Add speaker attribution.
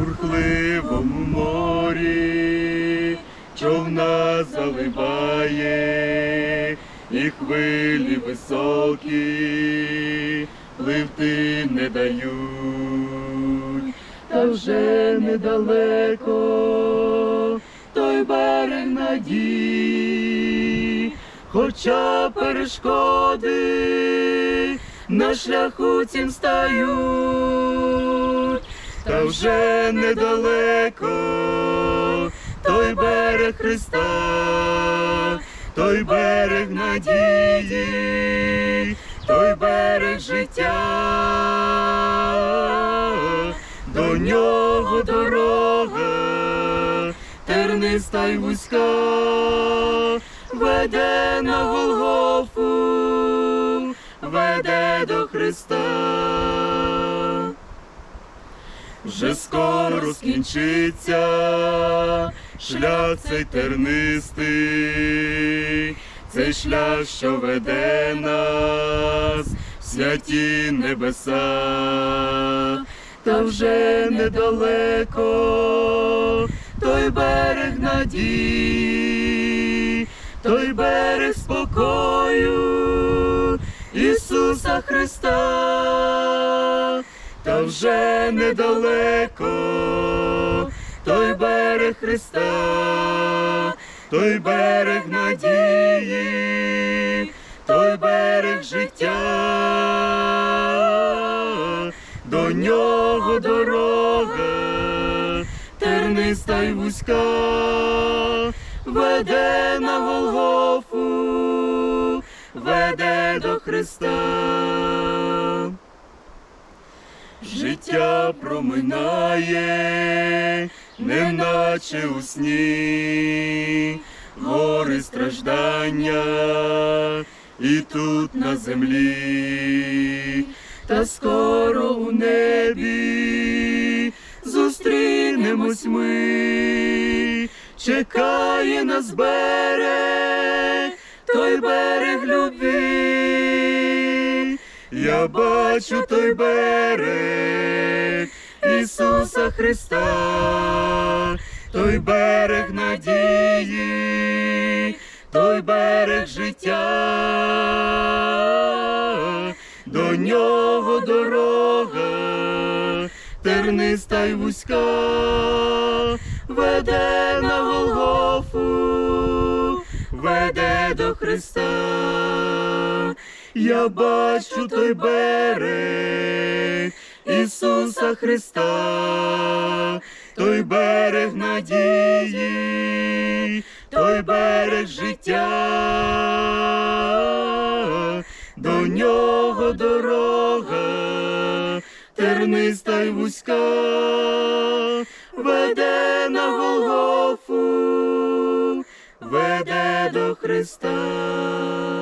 Speaker 1: бурхливому морі, човна заливає, і хвилі високі, пливти не дають, та вже недалеко той берег надії, хоча перешкоди на шляху цім стають, та вже недалеко той берег Христа, той берег надії, той берег життя, до нього дорога, терниста й вузька, веде на Голгофу, веде до Христа. Вже скоро скінчиться шлях цей тернистий, цей шлях, що веде нас в святі небеса, та вже недалеко той берег надії, той берег спокою Ісуса Христа та вже недалеко той берег Христа, той берег надії, той берег життя, до нього дорога, терниста й вузька, веде на Голгофу, веде до Христа. Проминає, неначе у сні, гори страждання і тут на землі, та скоро у небі зустрінемось ми, чекає нас берег, той берег любві. Я бачу той берег Ісуса Христа, той берег надії, той берег життя, до нього дорога, терниста й вузька, веде на Голгофу, веде до Христа. Я бачу той берег Ісуса Христа, той берег надії, той берег життя, до нього дорога, терниста й вузька, веде на Голгофу, веде до Христа.